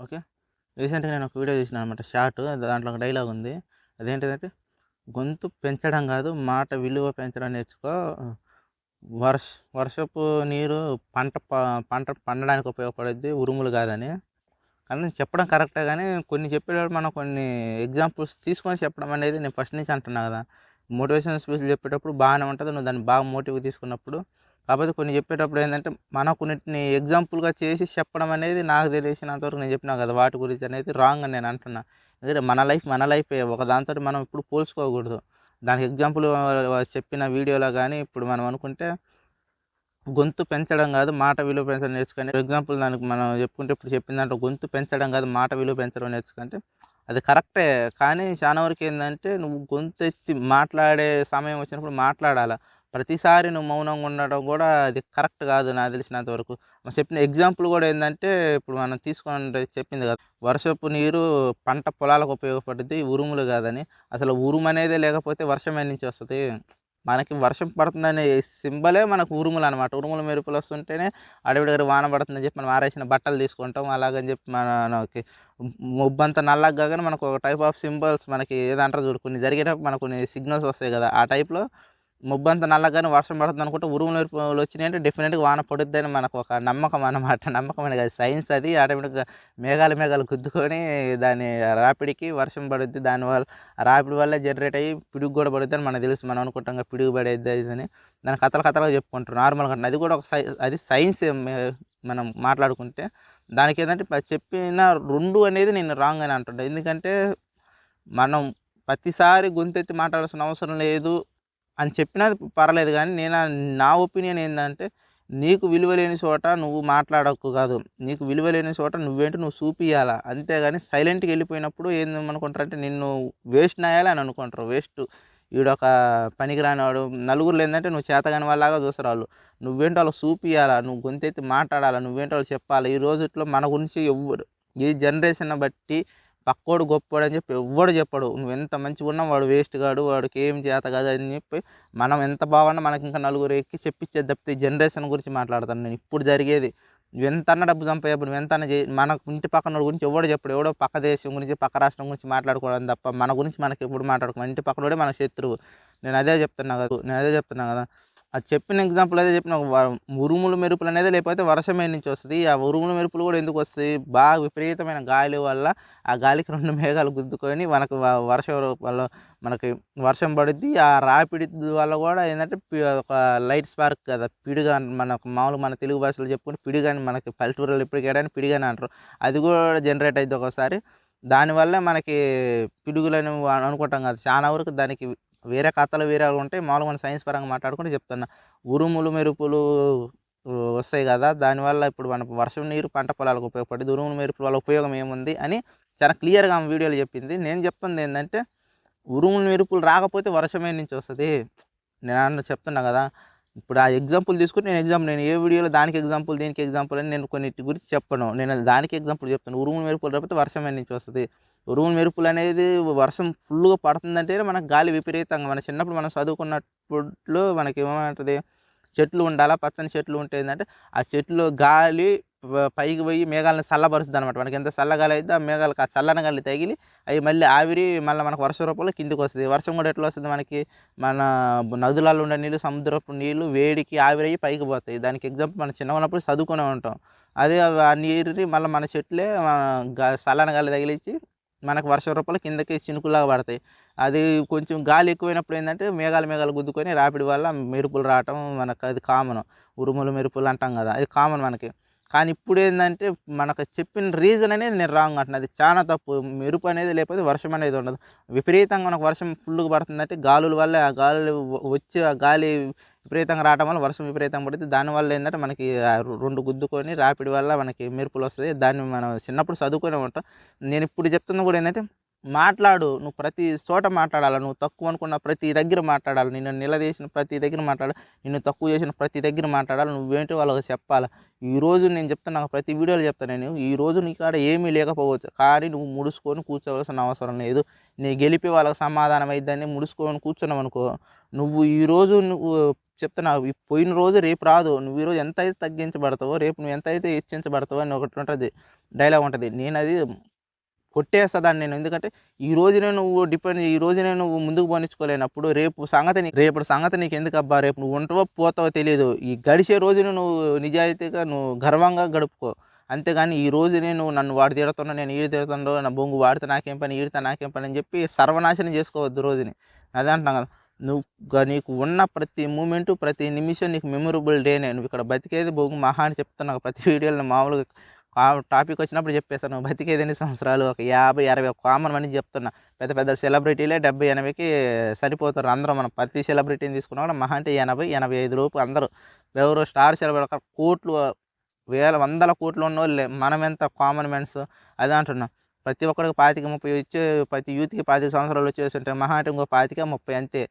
Okay? రీసెంట్గా నేను ఒక వీడియో చూసిన అనమాట షార్ట్. దాంట్లో ఒక డైలాగ్ ఉంది. అదేంటిదంటే గొంతు పెంచడం కాదు మాట విలువ పెంచడం నేర్చుకో. వర్ష వర్షపు నీరు పంట ప- పంట పండడానికి ఉపయోగపడుద్ది ఉరుములు కాదని. కానీ నేను చెప్పడం కరెక్టే కానీ కొన్ని చెప్పేటప్పుడు మనం కొన్ని ఎగ్జాంపుల్స్ తీసుకొని చెప్పడం అనేది నేను ఫస్ట్ నుంచి అంటున్నా కదా. మోటివేషన్ స్పీచ్లు చెప్పేటప్పుడు బాగానే ఉంటుంది. నువ్వు దాన్ని బాగా మోటివ్ తీసుకున్నప్పుడు కాకపోతే కొన్ని చెప్పేటప్పుడు ఏంటంటే మనం కొన్నిటిని ఎగ్జాంపుల్గా చేసి చెప్పడం అనేది నాకు తెలిసినంతవరకు నేను చెప్పినా కదా వాటి గురించి అనేది రాంగ్ అని నేను అంటున్నా. ఎందుకంటే మన లైఫ్ మన లైఫే ఒక దాంతో మనం ఇప్పుడు పోల్చుకోకూడదు. దానికి ఎగ్జాంపుల్ చెప్పిన వీడియోలో కానీ ఇప్పుడు మనం అనుకుంటే గొంతు పెంచడం కాదు మాట విలువ పెంచడం నేర్చుకొని ఎగ్జాంపుల్ దానికి మనం చెప్పుకుంటే ఇప్పుడు చెప్పిన దాంట్లో గొంతు పెంచడం కాదు మాట విలువ పెంచడం నేర్చుకుంటే అది కరెక్టే కానీ చాలా వరకు ఏంటంటే నువ్వు గొంతు ఎత్తి మాట్లాడే సమయం వచ్చినప్పుడు మాట్లాడాలి? ప్రతిసారి నువ్వు మౌనంగా ఉండడం కూడా అది కరెక్ట్ కాదు నాకు తెలిసినంత వరకు. మనం చెప్పిన ఎగ్జాంపుల్ కూడా ఏంటంటే ఇప్పుడు మనం తీసుకుని చెప్పింది కదా వర్షపు నీరు పంట పొలాలకు ఉపయోగపడుద్ది ఉరుములు కాదని. అసలు ఉరుము అనేది లేకపోతే వర్షం ఎక్కడి నుంచి వస్తుంది? మనకి వర్షం పడుతుందనే సింబలే మనకు ఉరుములు అనమాట ఉరుములు మెరుపులు వస్తుంటేనే అడవి దగ్గర వాన పడుతుందని చెప్పి మనం ఆరేసిన బట్టలు తీసుకుంటాం. అలాగని చెప్పి మనకి మొబ్బంతా నల్లగా కాగానే మనకు ఒక టైప్ ఆఫ్ సింబల్స్ మనకి ఏదంటారు చూడు కొన్ని జరిగేటప్పుడు మనకు కొన్ని సిగ్నల్స్ వస్తాయి కదా ఆ టైప్లో మొబ్బంతా నల్లగానే వర్షం పడుతుంది అనుకుంటే ఉరుములు మెరుపులు వచ్చినాయంటే డెఫినెట్గా వాన పడుద్దని మనకు ఒక నమ్మకం అన్నమాట. నమ్మకం అనేది కాదు సైన్స్ అది. ఆటోమేటిక్గా మేఘాలు మేఘాలు గుద్దుకొని దాని రాపిడికి వర్షం పడుద్ది. దానివల్ల రాపిడి వల్ల జనరేట్ అయ్యి పిడుగు కూడా పడుద్ది అని మనకు తెలుసు. మనం అనుకుంటాం పిడుగు పడేది అది అని. దాని కథలు కథలుగా చెప్పుకుంటారు. నార్మల్గా అది కూడా ఒక సై అది సైన్స్ మనం మాట్లాడుకుంటే దానికి ఏంటంటే చెప్పిన రెండు అనేది నేను రాంగ్ అని అంటుంటాను ఎందుకంటే మనం ప్రతిసారి గొంతెత్తి మాట్లాడాల్సిన అవసరం లేదు. అని చెప్పినా పర్లేదు కానీ నేను నా ఒపీనియన్ ఏంటంటే నీకు విలువ లేని చోట నువ్వు మాట్లాడకు కాదు. నీకు విలువ లేని చోట నువ్వేంటి నువ్వు చూపియాలా అంతేగాని సైలెంట్కి వెళ్ళిపోయినప్పుడు ఏందనుకుంటారంటే నిన్ను వేస్ట్ నాయాలి అని అనుకుంటారు. వేస్ట్ ఈడొక పనికిరానివాడు. నలుగురు ఏంటంటే నువ్వు చేతగాని వాళ్ళలాగా చూస్తారు వాళ్ళు నువ్వేంటో వాళ్ళకి చూపియాలా నువ్వు గొంతెత్తి మాట్లాడాలా? నువ్వేంటో వాళ్ళు చెప్పాలి? ఈ రోజుట్లో మన గురించి ఎవ్వరు ఈ జనరేషన్ బట్టి పక్కోడు గొప్పోడు అని చెప్పి ఎవ్వడు చెప్పడు. నువ్వు ఎంత మంచిగా ఉన్నా వాడు వేస్ట్ కాడు వాడికి ఏం చేత కాదు అని చెప్పి మనం ఎంత బాగున్నా మనకి ఇంకా నలుగురు ఎక్కి చెప్పించేది తప్పితే జనరేషన్ గురించి మాట్లాడతాను నేను. ఇప్పుడు జరిగేది ఎంత అన్న డబ్బు సంపాదప్పుడు నువ్వు ఎంత మనకు మన ఇంటి పక్కన గురించి ఎవడు చెప్పడు. ఎవడో పక్క దేశం గురించి పక్క రాష్ట్రం గురించి మాట్లాడుకోవడం తప్ప మన గురించి మనకి ఎప్పుడు మాట్లాడుకోవాలి ఇంటి పక్కన మన శత్రువు. నేను అదే చెప్తున్నా కదా నేను అదే చెప్తున్నా కదా అది చెప్పిన ఎగ్జాంపుల్ అయితే చెప్పిన ఉరుములు మెరుపులు అనేది లేకపోతే వర్షం ఏ నుంచి వస్తుంది. ఆ ఉరుములు మెరుపులు కూడా ఎందుకు వస్తాయి బాగా విపరీతమైన గాలి వల్ల ఆ గాలికి రెండు మేఘాలు గుద్దుకొని మనకు వర్షం వల్ల మనకి వర్షం పడుద్ది. ఆ రాపిడి వల్ల కూడా ఏంటంటే ఒక లైట్ స్పార్క్ కదా పిడుగా మనకు మామూలు మన తెలుగు భాషలో చెప్పుకుంటే పిడిగాని మనకి పల్లెటూరులో ఇప్పటికేయడానికి పిడిగాని అంటారు. అది కూడా జనరేట్ అవుతుంది ఒకసారి దానివల్ల మనకి పిడుగులని అనుకుంటాం కదా చాలా వరకు దానికి వేరే కథలు వేరే ఉంటాయి మామూలుగా మనం సైన్స్ పరంగా మాట్లాడుకుంటే చెప్తున్నా. ఉరుములు మెరుపులు వస్తాయి కదా దానివల్ల ఇప్పుడు మన వర్షం నీరు పంట పొలాలకు ఉపయోగపడుతుంది ఉరుములు మెరుపుల వల్ల ఉపయోగం ఏముంది అని చాలా క్లియర్గా ఆమె వీడియోలో చెప్పింది. నేను చెప్తుంది ఏంటంటే ఉరుములు మెరుపులు రాకపోతే వర్షమే నుంచి వస్తుంది? నేను చెప్తున్నా కదా. ఇప్పుడు ఆ ఎగ్జాంపుల్ తీసుకుని నేను ఎగ్జాంపుల్ నేను ఏ వీడియోలో దానికి ఎగ్జాంపుల్ దీనికి ఎగ్జాంపుల్ అని నేను కొన్నిటి గురించి చెప్పను. నేను దానికి ఎగ్జాంపుల్ చెప్తాను ఉరుములు మెరుపులు రాకపోతే వర్షం నుంచి వస్తుంది? ఉరుములు మెరుపులు అనేది వర్షం ఫుల్గా పడుతుందంటే మనకు గాలి విపరీతంగా. మన చిన్నప్పుడు మనం చదువుకున్నప్పుడు మనకి ఏమంటుంది? చెట్లు ఉండాలా? పచ్చని చెట్లు ఉంటే ఏంటంటే ఆ చెట్లు గాలి పైకి పోయి మేఘాలను చల్లబరుస్తుంది అనమాట మనకి ఎంత చల్లగాలి అయితే ఆ మేఘాలకు ఆ చల్లని గాలి తగిలి అవి మళ్ళీ ఆవిరి మళ్ళీ మనకు వర్ష రూపంలో కిందికి వస్తుంది. వర్షం కూడా ఎట్లా వస్తుంది? మనకి మన నదులలో ఉండే నీళ్ళు సముద్రపు నీళ్ళు వేడికి ఆవిరయ్యి పైకి పోతాయి. దానికి ఎగ్జాంపుల్ మనం చిన్న ఉన్నప్పుడు చదువుకునే ఉంటాం. అదే ఆ నీరుని మళ్ళీ మన చెట్లే గా చల్లని గాలి తగిలించి మనకు వర్ష రూపంలో కిందకి చినుకులాగా పడతాయి. అది కొంచెం గాలి ఎక్కువైనప్పుడు ఏంటంటే మేఘాలు మేఘాలు గుద్దుకొని రాపిడి వల్ల మెరుపులు రావటం మనకు అది కామన్ ఉరుములు మెరుపులు అంటాం కదా అది కామన్ మనకి. కానీ ఇప్పుడు ఏంటంటే మనకు చెప్పిన రీజన్ అనేది నేను రాంగ్ అంటున్నది చాలా తప్పు. మెరుపు అనేది లేకపోతే వర్షం అనేది ఉండదు. విపరీతంగా మనకు వర్షం ఫుల్గా పడుతుందంటే గాలుల వల్ల ఆ గాలులు వచ్చి ఆ గాలి విపరీతంగా రావడం వల్ల వర్షం విపరీతంగా పడుతుంది. దానివల్ల ఏంటంటే మనకి ఆ రెండు గుద్దుకొని రాపిడి వల్ల మనకి మెరుపులు వస్తాయి దాన్ని మనం చిన్నప్పుడు చదువుకునే ఉంటాం. నేను ఇప్పుడు చెప్తున్నా కూడా ఏంటంటే మాట్లాడు నువ్వు ప్రతి చోట మాట్లాడాలి నువ్వు తక్కువ అనుకున్న ప్రతి దగ్గర మాట్లాడాలి నిన్ను నిలదీసిన ప్రతి దగ్గర మాట్లాడాలి నిన్ను తక్కువ చేసిన ప్రతి దగ్గర మాట్లాడాలి నువ్వేంటి వాళ్ళకి చెప్పాలి. ఈరోజు నేను చెప్తున్నా ప్రతి వీడియోలో చెప్తాను నేను ఈ రోజు నీ కాడ ఏమీ లేకపోవచ్చు కానీ నువ్వు ముడుచుకొని కూర్చోవలసిన అవసరం లేదు. నీ గెలిపి వాళ్ళకి సమాధానం అయిద్దని ముడుచుకొని కూర్చున్నావు అనుకో నువ్వు ఈరోజు నువ్వు చెప్తున్నా పోయిన రోజు రేపు రాదు నువ్వు ఈరోజు ఎంత అయితే తగ్గించబడతావో రేపు నువ్వు ఎంత అయితే హెచ్చించబడతావో అని ఒకటి ఉంటుంది డైలాగ్ ఉంటుంది. నేను అది కొట్టేస్తా దాన్ని నేను. ఎందుకంటే ఈ రోజునే నువ్వు డిపెండ్ ఈ రోజునే నువ్వు ముందుకు పోనించుకోలేనప్పుడు రేపు సంగతి నీ- రేపటి సంగతి నీకు ఎందుకు అబ్బా రేపు నువ్వు ఉంటావో పోతావో తెలియదు. ఈ గడిచే రోజును నువ్వు నిజాయితీగా నువ్వు గర్వంగా గడుపుకో. అంతేగాని ఈ రోజు నేను నన్ను వాడు తిడుతున్నా నేను ఈడు తిడుతుండో నా బొంగు వాడితే నాకేం పని ఈడితే నాకేం పని అని చెప్పి సర్వనాశనం చేసుకోవద్దు రోజుని. అదే అంటున్నాను కదా. నువ్వు నీకు ఉన్న ప్రతి మూమెంటు ప్రతి నిమిషం నీకు మెమొరబుల్ డేనే నువ్వు ఇక్కడ బతికేది బొంగు మహా అని చెప్తున్నా ప్రతి వీడియోలో మామూలుగా టాపిక్ వచ్చినప్పుడు చెప్పేస్తాను బతికేది ఎన్ని సంవత్సరాలు? ఒక యాభై అరవై కామన్ అని చెప్తున్నా. పెద్ద పెద్ద సెలబ్రిటీలే డెబ్బై ఎనభైకి సరిపోతారు అందరూ మనం. ప్రతి సెలబ్రిటీని తీసుకున్నా కూడా మహా అంటే ఎనభై ఎనభై ఐదు లోపు అందరూ. ఎవరు స్టార్ సెలబ్రిటీ కోట్లు వేల వందల కోట్లు ఉన్న వాళ్ళే మనం ఎంత కామన్ మెన్స్ అదే అంటున్నాం. ప్రతి ఒక్కరికి పాతిక ముప్పై వచ్చే ప్రతి యూత్కి పాతిక సంవత్సరాలు వచ్చేసి ఉంటాయి మహా అంటే ఇంకో పాతిక ముప్పై అంతే.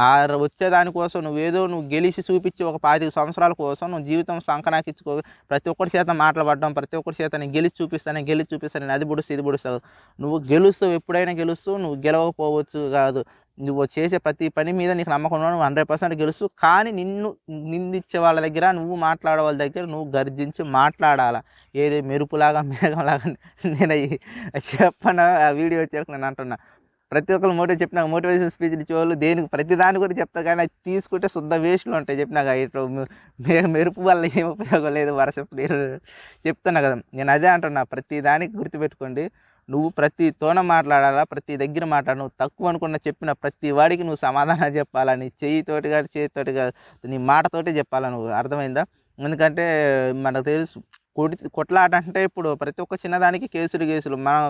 ఆ వచ్చేదానికోసం వచ్చే దానికోసం నువ్వేదో నువ్వు గెలిచి చూపించి ఒక పాతిక సంవత్సరాల కోసం నువ్వు జీవితం సంకనాకిచ్చుకో ప్రతి ఒక్కరి చేత మాట్లాడడం ప్రతి ఒక్కరి చేత నేను గెలిచి చూపిస్తాను గెలిచి చూపిస్తాను నేను అది పొడుస్తూ ఇది పొడుస్తావు నువ్వు గెలుస్తావు ఎప్పుడైనా గెలుస్తూ నువ్వు గెలవకపోవచ్చు కాదు. నువ్వు చేసే ప్రతి పని మీద నీకు నమ్మకం నువ్వు హండ్రెడ్ పర్సెంట్ గెలుసు కానీ నిన్ను నిందించే వాళ్ళ దగ్గర నువ్వు మాట్లాడే వాళ్ళ దగ్గర నువ్వు గర్జించి మాట్లాడాలా? ఏది మెరుపులాగా మేఘంలాగా? నేను అయ్యి చెప్పను ఆ వీడియో వచ్చాక నేను అంటున్నా. ప్రతి ఒక్కరు మోటివ్ చెప్పిన మోటివేషన్ స్పీచ్ ఇచ్చేవాళ్ళు దేనికి? ప్రతి దాని గురించి చెప్తారు కానీ అది తీసుకుంటే శుద్ధ వేస్ట్లు ఉంటాయి చెప్పినాక. ఇట్లా మెరుపు వల్ల ఏం ఉపయోగం లేదు వర్షపు చెప్తున్నా కదా. నేను అదే అంటున్నా ప్రతి దానికి గుర్తుపెట్టుకోండి. నువ్వు ప్రతి తోన మాట్లాడాలా ప్రతి దగ్గర మాట్లాడు నువ్వు తక్కువ అనుకున్న చెప్పిన ప్రతి వాడికి నువ్వు సమాధానం చెప్పాలా? నీ చెయ్యితోటి కానీ చేతితోటి కాదు నీ మాటతోటే చెప్పాలా నువ్వు? అర్థమైందా? ఎందుకంటే మనకు తెలుసు కొడి కొట్లాట అంటే ఇప్పుడు ప్రతి ఒక్క చిన్నదానికి కేసులు కేసులు. మనం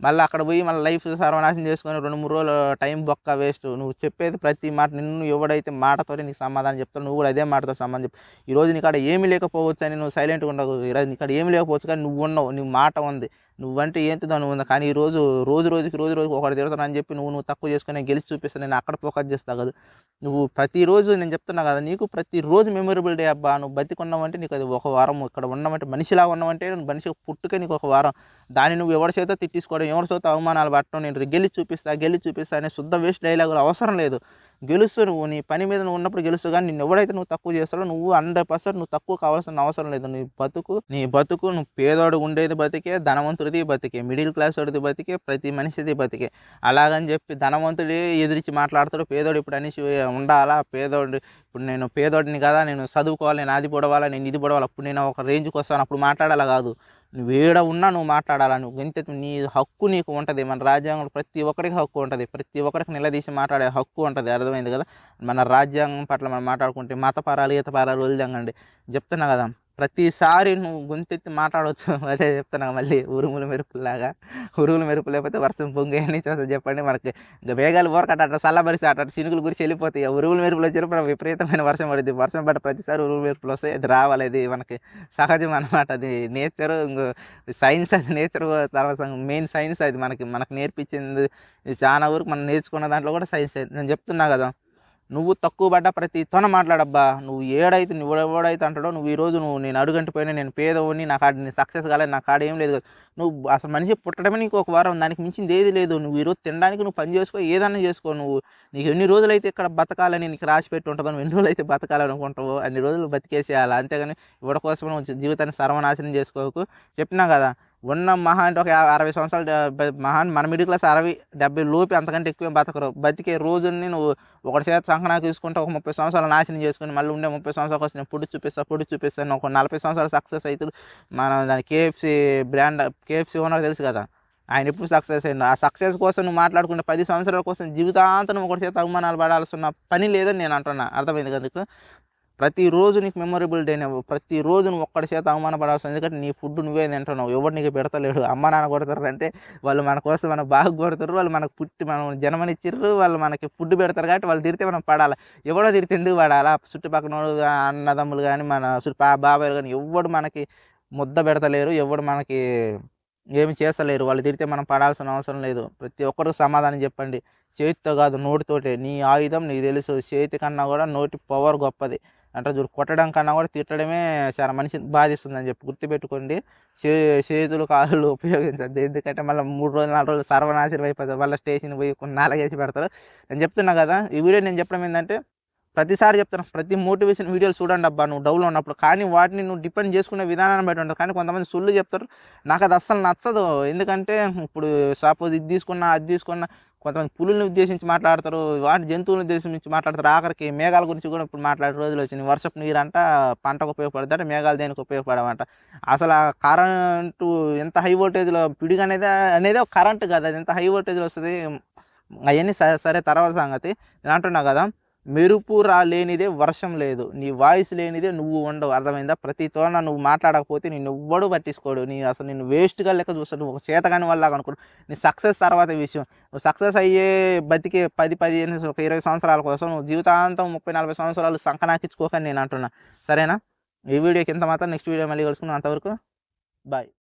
మళ్ళీ అక్కడ పోయి మళ్ళీ లైఫ్ సర్వనాశనం చేసుకొని రెండు మూడు రోజులు టైం బొక్క వేస్ట్. నువ్వు చెప్పేది ప్రతి మాట నిన్ను ఎవడైతే మాటతోటి నీకు సమాధానం చెప్తావు నువ్వు కూడా అదే మాటతో సమాధానం చెప్తావు ఈరోజు నీకాడ ఏమీ లేకపోవచ్చు అని నువ్వు సైలెంట్గా ఉండవు ఈరోజు నీకాడ ఏమీ లేకపోవచ్చు కానీ నువ్వు ఉన్నావు నీ మాట ఉంది. నువ్వంటే ఏంటి నువ్వు? ఉంది కానీ ఈ రోజు రోజు రోజుకి రోజు రోజుకి ఒకటి తిడతాను అని చెప్పి నువ్వు నువ్వు తక్కువ చేసుకుని నేను గెలిచి చూపిస్తాను నేను అక్కడ ఫోకస్ చేస్తా కదా. నువ్వు ప్రతిరోజు నేను చెప్తున్నా కదా నీకు ప్రతిరోజు మెమొరబుల్ డే అబ్బా నువ్వు బతికున్నావంటే నీకు అది ఒక వారం ఇక్కడ ఉన్నామంటే మనిషిలాగా ఉన్నామంటే నువ్వు మనిషి పుట్టుకే నీకు ఒక వారం. దాన్ని నువ్వు ఎవరి చేత తిట్టించుకోవడం ఎవరి చేత అవమానాలు పట్టడం నేను గెలిచి చూపిస్తా గెలిచి చూపిస్తా అనే శుద్ధ వేస్ట్ డైలాగులు అవసరం లేదు. గెలుస్తూ నువ్వు నీ పని మీద నువ్వు ఉన్నప్పుడు గెలుస్తూ కానీ నిన్ను ఎవడైతే నువ్వు తక్కువ చేస్తాడో నువ్వు హండ్రెడ్ పర్సెంట్ నువ్వు తక్కువ కావాల్సిన అవసరం లేదు. నీ బతుకు నీ బతుకు నువ్వు పేదోడు ఉండేది బతికే ధనవంతుడిది బతికే మిడిల్ క్లాస్ వాడిది బతికే ప్రతి మనిషిది బతికే. అలాగని చెప్పి ధనవంతుడే ఎదిరించి మాట్లాడతాడు. పేదోడు ఇప్పుడు అనేసి ఉండాలా? పేదోడు ఇప్పుడు నేను పేదోడిని కదా నేను చదువుకోవాలి నేను అది పొడవాలా నేను ఇది పొడవాలి? అప్పుడు నేను ఒక రేంజ్కి వస్తాను. అప్పుడు మాట్లాడాలా కాదు. నువ్వు ఏడ ఉన్నా నువ్వు మాట్లాడాలా? నువ్వు ఎంత నీ హక్కు నీకు ఉంటుంది. మన రాజ్యాంగంలో ప్రతి ఒక్కరికి హక్కు ఉంటుంది. ప్రతి ఒక్కరికి నిలదీసి మాట్లాడే హక్కు ఉంటుంది. అర్థమైంది కదా? మన రాజ్యాంగం పట్ల మనం మాట్లాడుకుంటే మతపరాలు ఈతపరాలు వదిలేంగండి చెప్తున్నా కదా? ప్రతిసారి నువ్వు గొంతెత్తి మాట్లాడవచ్చు అదే చెప్తున్నా మళ్ళీ ఉరుములు మెరుపులాగా ఉరుములు మెరుపు లేకపోతే వర్షం పొంగి అని చెప్పండి మనకి. ఇంకా వేగాలు పోరకట అట్లా చల్లబరిసి అట్ట చినుకులు గురించి వెళ్ళిపోతాయి. ఉరుములు మెరుపులు వచ్చినప్పుడు విపరీతమైన వర్షం పడుతుంది వర్షం పడ్డ ప్రతిసారి ఉరుములు మెరుపులు వస్తాయి. అది రావాలి అది మనకి సహజం అనమాట అది నేచర్ ఇంకో సైన్స్ అది నేచర్ తర్వాత మెయిన్ సైన్స్ అది మనకి మనకు నేర్పించింది. చాలా వరకు మనం నేర్చుకున్న దాంట్లో కూడా సైన్స్. నేను చెప్తున్నా కదా. నువ్వు తక్కువ పడ్డ ప్రతి తొన మాట్లాడబ్బా. నువ్వు ఏడైతే నువ్వు ఎవడైతే అంటాడో నువ్వు ఈరోజు నువ్వు నేను అడుగంటి పోయినా నేను పేదవాడిని నా కాడ సక్సెస్ కాలేదు నా కాడ ఏం లేదు. కదా నువ్వు అసలు మనిషి పుట్టడమే నీకు ఒక వారం దానికి మించింది ఏది లేదు. నువ్వు ఈరోజు తినడానికి నువ్వు పని చేసుకో ఏదైనా చేసుకో. నువ్వు నీకు ఎన్ని రోజులైతే ఇక్కడ బతకాలని నీకు రాసి పెట్టి ఉంటుందో నువ్వు ఎన్ని రోజులైతే బతకాలనుకుంటావో అన్ని రోజులు బతికేసేయాలి. అంతేగాని ఇవ్వడ కోసం జీవితాన్ని సర్వనాశనం చేసుకోకు. చెప్పినా కదా ఉన్న మహా అంటే ఒక అరవై సంవత్సరాలు డెబ్బై మహా మన మిడిల్ క్లాస్ అరవై డెబ్బై లోపు అంతకంటే ఎక్కువ బతకరు. బతికే రోజుని నువ్వు ఒకటి చేత సంకనా తీసుకుంటే ఒక ముప్పై సంవత్సరాలు నాశనం చేసుకుని మళ్ళీ ఉండే ముప్పై సంవత్సరాలకు వస్తే నేను పొడి చూపిస్తా పొడి చూపిస్తాను ఒక నలభై సంవత్సరాలు సక్సెస్ అవుతుంది మనం దాని కేఎఫ్సి బ్రాండ్ కేఎఫ్సి ఓనర్ తెలుసు కదా? ఆయన ఎప్పుడు సక్సెస్ అయ్యిండు? ఆ సక్సెస్ కోసం నువ్వు మాట్లాడుకుంటే పది సంవత్సరాల కోసం జీవితాంతం ఒకటి చేత అవమానాలు పడాల్సిన పని లేదని నేను అంటున్నా. అర్థమైంది కదా ప్రతిరోజు నీకు మెమొరబుల్ డే ప్రతిరోజు నువ్వు ఒక్కడి చేత అవమానపడాల్సిన ఎందుకంటే నీ ఫుడ్ నువ్వే తింటున్నావు. ఎవరు నీకు పెడతలేడు. అమ్మ నాన్న కొడతారు అంటే వాళ్ళు మన కోసం మన బాగా కొడతారు వాళ్ళు మనకు పుట్టి మనం జన్మనిచ్చిర్రు. వాళ్ళు మనకి ఫుడ్ పెడతారు కాబట్టి వాళ్ళు తిరితే మనం పడాలి. ఎవడో తిరితే ఎందుకు పడాలా? చుట్టుపక్కల వాళ్ళు అన్నదమ్ములు కానీ మన చుట్టూ బాబాయ్లు కానీ ఎవడు మనకి ముద్ద పెడతలేరు. ఎవడు మనకి ఏమి చేస్తలేరు. వాళ్ళు తిరిగితే మనం పడాల్సిన అవసరం లేదు. ప్రతి ఒక్కరికి సమాధానం చెప్పండి. చేతితో కాదు నోటితోటే. నీ ఆయుధం నీకు తెలుసు. చేతి కన్నా కూడా నోటి పవర్ గొప్పది. అంటే చూడు కొట్టడం కన్నా కూడా తిట్టడమే చాలా మనిషిని బాధిస్తుందని చెప్పి గుర్తుపెట్టుకోండి. చే చేతులు కాళ్ళు ఉపయోగించద్దు. ఎందుకంటే మళ్ళీ మూడు రోజులు నాలుగు రోజులు సర్వనాశనం అయిపోతుంది మళ్ళీ స్టేషన్ పోయి కొన్ని నాలుగేసి పెడతారు. నేను చెప్తున్నా కదా ఈ వీడియో నేను చెప్పడం ఏంటంటే ప్రతిసారి చెప్తాను ప్రతి మోటివేషన్ వీడియోలు చూడండి అబ్బా నువ్వు డౌన్లో ఉన్నప్పుడు. కానీ వాటిని నువ్వు డిపెండ్ చేసుకునే విధానాన్ని బట్టి ఉంటుంది. కానీ కొంతమంది సుళ్ళు చెప్తారు నాకు అది అస్సలు నచ్చదు. ఎందుకంటే ఇప్పుడు సపోజ్ ఇది తీసుకున్నా అది తీసుకున్నా కొంతమంది పులుల్ని ఉద్దేశించి మాట్లాడతారు వాటి జంతువులను ఉద్దేశించి మాట్లాడతారు. ఆఖరికి మేఘాల గురించి కూడా ఇప్పుడు మాట్లాడే రోజులు వచ్చినాయి. వర్షపు నీరు అంట పంటకు ఉపయోగపడతాడు మేఘాలు దేనికి ఉపయోగపడమంట అసలు ఆ కరెంటు ఎంత హై వోల్టేజ్లో పిడుగు అనేది అనేది ఒక కరెంటు కదా అది ఎంత హై వోల్టేజ్లో వస్తుంది అవన్నీ సరే సరే తర్వాత సంగతి. నేను అంటున్నా కదా మెరుపు రా లేనిదే వర్షం లేదు. నీ వాయిస్ లేనిదే నువ్వు ఉండవు. అర్థమైందా? ప్రతి తోన నువ్వు మాట్లాడకపోతే నేను ఎవ్వడు పట్టించుకోడు. నీ అసలు నేను వేస్ట్గా లెక్క చూస్తాడు. నువ్వు ఒక చేతగాని వల్ల అనుకో నీ సక్సెస్ తర్వాత విషయం. నువ్వు సక్సెస్ అయ్యే బతికే పది పదిహేను ఒక ఇరవై సంవత్సరాల కోసం నువ్వు జీవితాంతం ముప్పై నలభై సంవత్సరాలు సంకనాకించుకోకని నేను అంటున్నా. సరేనా? ఈ వీడియోకి ఎంత మాత్రం. నెక్స్ట్ వీడియో మళ్ళీ కలుసుకున్నాను అంతవరకు బాయ్.